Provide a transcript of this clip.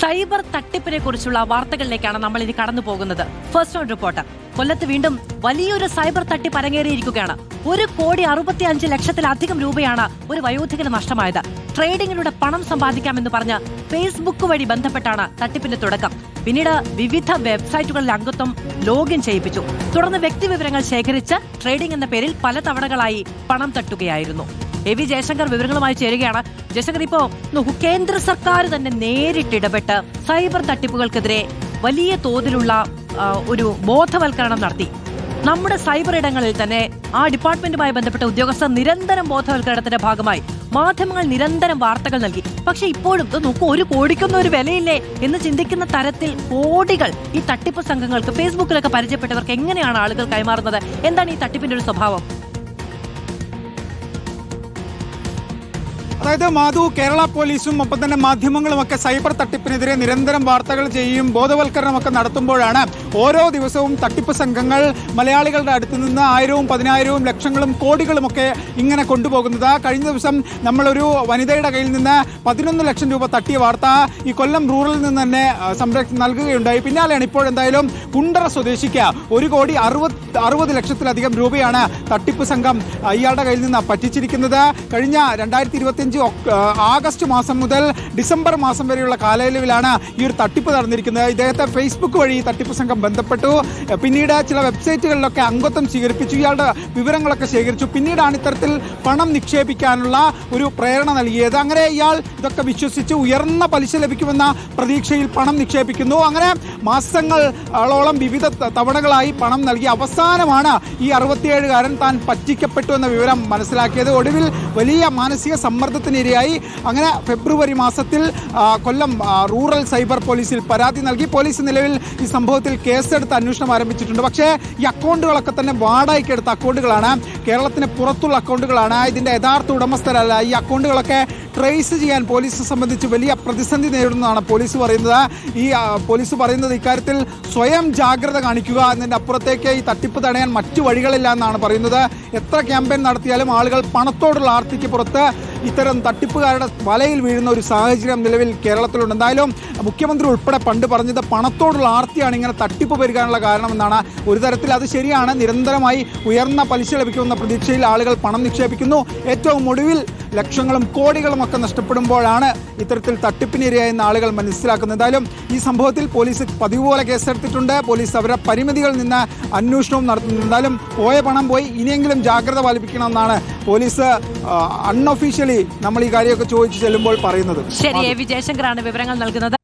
Cyber തട്ടിപ്പിനെ കുറിച്ചുള്ള വാർത്തകളിലേക്കാണ് നമ്മൾ ഇനി കടന്നു പോകുന്നത്. ഫസ്റ്റ് ഓൺ റിപ്പോർട്ടർ കൊല്ലത്ത് വീണ്ടും വലിയൊരു സൈബർ തട്ടിപ്പ് അരങ്ങേറിയിരിക്കുകയാണ്. ഒരു കോടി അറുപത്തി അഞ്ച് ലക്ഷത്തിലധികം രൂപയാണ് ഒരു വയോധികന് നഷ്ടമായത്. ട്രേഡിങ്ങിലൂടെ പണം സമ്പാദിക്കാമെന്ന് പറഞ്ഞ് ഫേസ്ബുക്ക് വഴി ബന്ധപ്പെട്ടാണ് തട്ടിപ്പിന്റെ തുടക്കം. പിന്നീട് വിവിധ വെബ്സൈറ്റുകളിൽ അംഗത്വം ലോഗിൻ ചെയ്യിപ്പിച്ചു. തുടർന്ന് വ്യക്തിവിവരങ്ങൾ ശേഖരിച്ച് ട്രേഡിംഗ് എന്ന പേരിൽ പല തവണകളായി പണം തട്ടുകയായിരുന്നു. എ വി ജയശങ്കർ വിവരങ്ങളുമായി ചേരുകയാണ്. ജയശങ്കർ ഇപ്പോ കേന്ദ്ര സർക്കാർ തന്നെ നേരിട്ട് ഇടപെട്ട് സൈബർ തട്ടിപ്പുകൾക്കെതിരെ വലിയ തോതിലുള്ള ഒരു ബോധവൽക്കരണം നടത്തി. നമ്മുടെ സൈബർ ഇടങ്ങളിൽ തന്നെ ആ ഡിപ്പാർട്ട്മെന്റുമായി ബന്ധപ്പെട്ട ഉദ്യോഗസ്ഥർ നിരന്തരം ബോധവൽക്കരണത്തിന്റെ ഭാഗമായി മാധ്യമങ്ങൾ നിരന്തരം വാർത്തകൾ നൽകി. പക്ഷെ ഇപ്പോഴും നോക്കൂ ഒരു കോടിക്കൊന്നും ഒരു വിലയില്ലേ എന്ന് ചിന്തിക്കുന്ന തരത്തിൽ കോടികൾ ഈ തട്ടിപ്പ് സംഘങ്ങൾക്ക് ഫേസ്ബുക്കിലൊക്കെ പരിചയപ്പെട്ടവർക്ക് എങ്ങനെയാണ് ആളുകൾ കൈമാറുന്നത്? എന്താണ് ഈ തട്ടിപ്പിന്റെ ഒരു സ്വഭാവം? അതായത് മാധു കേരള പോലീസും ഒപ്പം തന്നെ മാധ്യമങ്ങളും ഒക്കെ സൈബർ തട്ടിപ്പിനെതിരെ നിരന്തരം വാർത്തകൾ ചെയ്യും ബോധവൽക്കരണമൊക്കെ നടത്തുമ്പോഴാണ് ഓരോ ദിവസവും തട്ടിപ്പ് സംഘങ്ങൾ മലയാളികളുടെ അടുത്ത് നിന്ന് ആയിരവും പതിനായിരവും ലക്ഷങ്ങളും കോടികളും ഒക്കെ ഇങ്ങനെ കൊണ്ടുപോകുന്നത്. കഴിഞ്ഞ ദിവസം നമ്മളൊരു വനിതയുടെ കയ്യിൽ നിന്ന് പതിനൊന്ന് ലക്ഷം രൂപ തട്ടിയ വാർത്ത ഈ കൊല്ലം റൂറലിൽ നിന്ന് തന്നെ സംരക്ഷ നൽകുകയുണ്ടായി. പിന്നാലെയാണ് ഇപ്പോൾ എന്തായാലും കുണ്ടറ സ്വദേശിക്ക് ഒരു കോടി അറുപത് അറുപത് ലക്ഷത്തിലധികം രൂപയാണ് തട്ടിപ്പ് സംഘം അയാളുടെ കയ്യിൽ നിന്ന് പറ്റിച്ചിരിക്കുന്നത്. കഴിഞ്ഞ രണ്ടായിരത്തി ഇരുപത്തിയഞ്ച് ആഗസ്റ്റ് മാസം മുതൽ ഡിസംബർ മാസം വരെയുള്ള കാലയളവിലാണ് ഈ ഒരു തട്ടിപ്പ് നടന്നിരിക്കുന്നത്. ഇദ്ദേഹത്തെ ഫേസ്ബുക്ക് വഴി ഈ തട്ടിപ്പ് സംഘം ബന്ധപ്പെട്ടു. പിന്നീട് ചില വെബ്സൈറ്റുകളിലൊക്കെ അംഗത്വം സ്വീകരിപ്പിച്ചു. ഇയാളുടെ വിവരങ്ങളൊക്കെ ശേഖരിച്ചു. പിന്നീടാണ് ഇത്തരത്തിൽ പണം നിക്ഷേപിക്കാനുള്ള ഒരു പ്രേരണ നൽകിയത്. അങ്ങനെ ഇയാൾ ഇതൊക്കെ വിശ്വസിച്ച് ഉയർന്ന പലിശ ലഭിക്കുമെന്ന പ്രതീക്ഷയിൽ പണം നിക്ഷേപിക്കുന്നു. അങ്ങനെ മാസങ്ങളോളം വിവിധ തവണകളായി പണം നൽകി. അവസാനമാണ് ഈ അറുപത്തിയേഴുകാരൻ താൻ പറ്റിക്കപ്പെട്ടു എന്ന വിവരം മനസ്സിലാക്കിയത്. ഒടുവിൽ വലിയ മാനസിക സമ്മർദ്ദത്തിനിരയായി അങ്ങനെ ഫെബ്രുവരി മാസത്തിൽ കൊല്ലം റൂറൽ സൈബർ പോലീസിൽ പരാതി നൽകി. പോലീസ് നിലവിൽ ഈ സംഭവത്തിൽ കേസെടുത്ത് അന്വേഷണം ആരംഭിച്ചിട്ടുണ്ട്. പക്ഷേ ഈ അക്കൗണ്ടുകളൊക്കെ തന്നെ വാടകയ്ക്ക് എടുത്ത അക്കൗണ്ടുകളാണ്. കേരളത്തിന് പുറത്തുള്ള അക്കൗണ്ടുകളാണ്. ഇതിന്റെ യഥാർത്ഥ ഉടമസ്ഥരല്ല. ഈ അക്കൗണ്ടുകളൊക്കെ ട്രേസ് ചെയ്യാൻ പോലീസ് സംബന്ധിച്ച് വലിയ പ്രതിസന്ധി നേരിടുന്നതാണ് പോലീസ് പറയുന്നത്. ഈ പോലീസ് പറയുന്നത് ഇക്കാര്യത്തിൽ സ്വയം ജാഗ്രത കാണിക്കുക എന്നതിന്റെ അപ്പുറത്തേക്ക് ഈ തട്ടിപ്പ് തടയാൻ മറ്റു വഴികളില്ല എന്നാണ് പറയുന്നത്. എത്ര ക്യാമ്പയിൻ നടത്തിയാലും ആളുകൾ പണത്തോടുള്ള ആർത്തിക്ക് പുറത്ത് ഇത്തരം തട്ടിപ്പുകാരുടെ വലയിൽ വീഴുന്ന ഒരു സാഹചര്യം നിലവിൽ കേരളത്തിലുണ്ട്. എന്തായാലും മുഖ്യമന്ത്രി ഉൾപ്പെടെ പണ്ട് പറഞ്ഞത് പണത്തോടുള്ള ആർത്തിയാണ് ഇങ്ങനെ തട്ടിപ്പ് പെരുകാനുള്ള കാരണമെന്നാണ്. ഒരു തരത്തിൽ അത് ശരിയാണ്. നിരന്തരമായി ഉയർന്ന പലിശ ലഭിക്കുമെന്ന പ്രതീക്ഷയിൽ ആളുകൾ പണം നിക്ഷേപിക്കുന്നു. ഏറ്റവും ഒടുവിൽ ലക്ഷങ്ങളും കോടികളും ഒക്കെ നഷ്ടപ്പെടുമ്പോഴാണ് ഇത്തരത്തിൽ തട്ടിപ്പിനിരയായെന്ന് ആളുകൾ മനസ്സിലാക്കുന്നത്. എന്തായാലും ഈ സംഭവത്തിൽ പോലീസ് പതിവ് പോലെ കേസെടുത്തിട്ടുണ്ട്. പോലീസ് അവരുടെ പരിമിതികളിൽ നിന്ന് അന്വേഷണവും നടത്തുന്നുണ്ട്. എന്തായാലും പോയ പണം പോയി. ഇനിയെങ്കിലും ജാഗ്രത പാലിപ്പിക്കണമെന്നാണ് പോലീസ് അൺഒഫീഷ്യലി നമ്മൾ ഈ കാര്യമൊക്കെ ചോദിച്ചു ചെല്ലുമ്പോൾ പറയുന്നത്. ശരി വിജയശങ്കറാണ് വിവരങ്ങൾ നൽകുന്നത്.